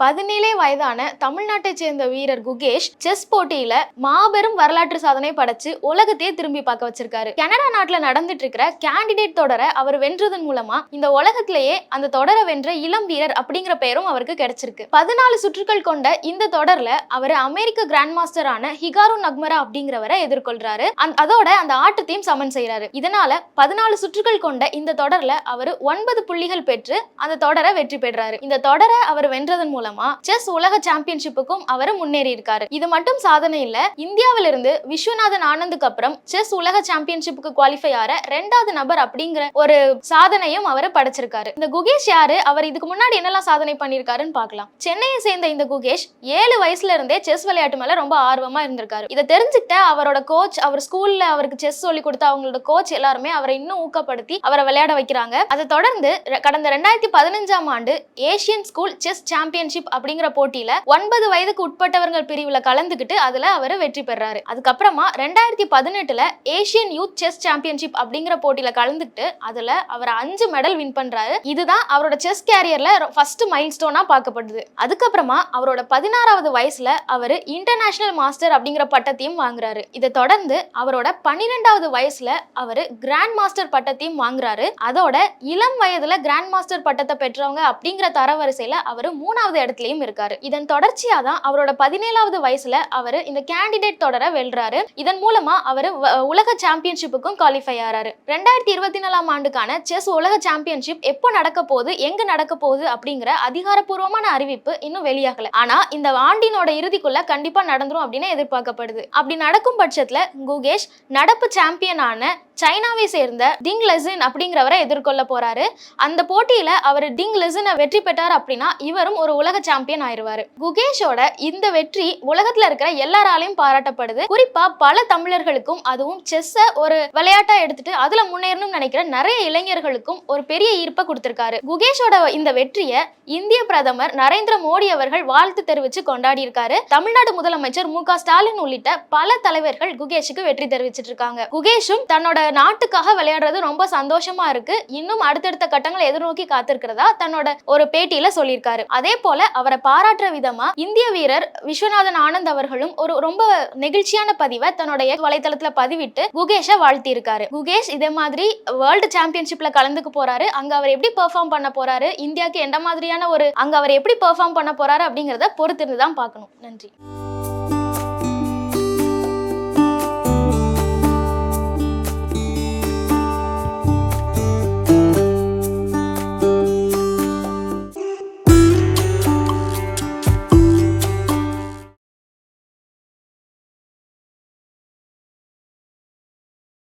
பதினேழே வயதான தமிழ்நாட்டை சேர்ந்த வீரர் குகேஷ் செஸ் போட்டியில மாபெரும் வரலாற்று சாதனை படைச்சு உலகத்தையே திரும்பி பார்க்க வச்சிருக்காரு. கனடா நாட்டுல நடந்துட்டு இருக்கிற கேண்டிடேட் தொடரை அவர் வென்றதன் மூலமா இந்த உலகத்திலேயே அந்த தொடரை வென்ற இளம் வீரர் அப்படிங்கிற பெயரும் அவருக்கு கிடைச்சிருக்கு. பதினாலு சுற்றுகள் கொண்ட இந்த தொடர்ல அவர் அமெரிக்க கிராண்ட் மாஸ்டரான ஹிகாரு நக்மரா அப்படிங்கிறவரை எதிர்கொள்றாரு. அதோட அந்த ஆட்டத்தையும் சமன் செய்யறாரு இதனால பதினாலு சுற்றுகள் கொண்ட இந்த தொடர்ல அவர் ஒன்பது புள்ளிகள் பெற்று அந்த தொடரை வெற்றி பெறாரு இந்த தொடரை அவர் வென்றதன் மூலம் செஸ் உலக சாம்பியன்ஷிப்புக்கும் அவர் முன்னேறி இருக்காரு. இது மட்டும் சாதனை இல்ல இந்தியாவில இருந்து விஸ்வநாதன் ஆனந்துக்கு அப்புறம் செஸ் உலக சாம்பியன்ஷிப்புக்கு குவாலிஃபை ஆற ரெண்டாவது நபர் அப்படிங்கிற ஒரு சாதனையும் அவர் படைச்சிருக்காரு. இந்த குகேஷ் யாரு? அவர் இதுக்கு முன்னாடி என்னெல்லாம் சாதனை பண்ணியிருக்காருன்னு பார்க்கலாம். சென்னையை சேர்ந்த இந்த குகேஷ் ஏழு வயசுல இருந்தே செஸ் விளையாட்டு மேல ரொம்ப ஆர்வமா இருந்திருக்காரு. இதை தெரிஞ்சுக்கிட்ட அவரோட கோச் அவர் ஸ்கூல்ல அவருக்கு செஸ் சொல்லி கொடுத்த அவங்களோட கோச் எல்லாருமே அவரை இன்னும் ஊக்கப்படுத்தி அவரை விளையாட வைக்கிறாங்க. அதை தொடர்ந்து கடந்த ரெண்டாயிரத்தி பதினஞ்சாம் ஆண்டு ஏசியன் ஸ்கூல் செஸ் சாம்பியன்ஷிப் அப்படிங்கிற போட்டியில ஒன்பது வயதுக்கு உட்பட்டவர்கள் பிரிவுல கலந்துக்கிட்டு அதுல அவர் வெற்றி பெறாரு. அதுக்கப்புறமா ரெண்டாயிரத்தி பதினெட்டுல ஏசியன் யூத் செஸ் சாம்பியன்ஷிப் அப்படிங்கிற போட்டியில கலந்துக்கிட்டு அதுல அவர் அஞ்சு மெடல் வின் பண்றாரு. இதுதான் அவரோட செஸ் கேரியர்ல ஃபர்ஸ்ட் மைல் ஸ்டோனா பார்க்கப்படுது. அதுக்கப்புறமா அவரோட பதினாறாவது வயசுல அவர் இன்டர்நேஷனல் மாஸ்டர் அப்படிங்கிற பட்டத்தையும் வாங்குறாரு. இதை தொடர்ந்து அவரோட பன்னிரெண்டாவது வயசுல அவர் கிராண்ட் மாஸ்டர் பட்டத்தையும் வாங்குறாரு. அதோட இளம் வயதுல கிராண்ட் மாஸ்டர் பட்டத்தை பெற்றவங்க அப்படிங்கிற தரவரிசையில அவர் மூணாவது இடத்துலயும் இருக்காரு. இதன் தொடர்ச்சியா தான் அவரோட பதினேழாவது வயசுல அவர் இந்த கேண்டிடேட் தொடரை வெல்றாரு. இதன் மூலமா அவர் உலக சாம்பியன்ஷிப்புக்கும் குவாலிஃபை ஆறாரு. ரெண்டாயிரத்தி இருபத்தி நாலாம் ஆண்டுக்கான செஸ் உலக சாம்பியன்ஷிப் எப்போ நடக்க போகுது எங்க நடக்க போகுது அப்படிங்கிற அதிகாரப்பூர்வமான அறிவிப்பு இன்னும் வெளியாகல. ஆனா இந்த ஆண்டினோட இறுதிக்குள்ள கண்டிப்பா நடந்துரும் அப்படின்னு எதிர்பார்க்கப்படுது. அப்படி நடக்கும் பட்சத்துல குகேஷ் நடப்பு சாம்பியனான சைனாவை சேர்ந்த டிங் லெசின் அப்படிங்கிறவரை எதிர்கொள்ள போறாரு. அந்த போட்டியில அவர் டிங் லெசினை வெற்றி பெற்றார் அப்படின்னா இவரும் ஒரு உலக சாம்பியன் ஆயிருவாரு. குகேஷோட இந்த வெற்றி உலகத்துல இருக்கிற எல்லாராலையும் பாராட்டப்படுது. குறிப்பா பல தமிழர்களுக்கும் அதுவும் செஸ்ஸ ஒரு விளையாட்டா எடுத்துட்டு அதுல முன்னேறணும்னு நினைக்கிற நிறைய இளைஞர்களுக்கும் ஒரு பெரிய ஈர்ப்பை கொடுத்திருக்காரு. குகேஷோட இந்த வெற்றியை இந்திய பிரதமர் நரேந்திர மோடி அவர்கள் வாழ்த்து தெரிவிச்சு கொண்டாடி இருக்காரு தமிழ்நாடு முதலமைச்சர் மு ஸ்டாலின் உள்ளிட்ட பல தலைவர்கள் குகேஷுக்கு வெற்றி தெரிவிச்சிட்டு இருக்காங்க. குகேஷும் தன்னோட நாட்டுக்காக விளையாடுறது ரொம்ப சந்தோஷமா இருக்கு. இன்னும் அடுத்தடுத்த கட்டங்களை எதிர்நோக்கி காத்திருக்கிறதா தன்னோட ஒரு பேட்டியில சொல்லியிருக்காரு. அதே போல அவரை பாராட்டுற விதமா இந்திய வீரர் விஸ்வநாதன் ஆனந்த் அவர்களும் ஒரு ரொம்ப நெகிழ்ச்சியான பதிவை தன்னுடைய வலைதளத்துல பதிவிட்டு குகேஷை வாழ்த்தி இருக்காரு குகேஷ் இதே மாதிரி வேர்ல்டு சாம்பியன்ஷிப்ல கலந்துக்க போறாரு. அங்க அவர் எப்படி பெர்ஃபார்ம் பண்ண போறாரு? இந்தியாவுக்கு எந்த மாதிரியான ஒரு அங்க அவர் எப்படி பெர்ஃபார்ம் பண்ண போறாரு அப்படிங்கறத பொறுத்திருந்து தான் பார்க்கணும். நன்றி.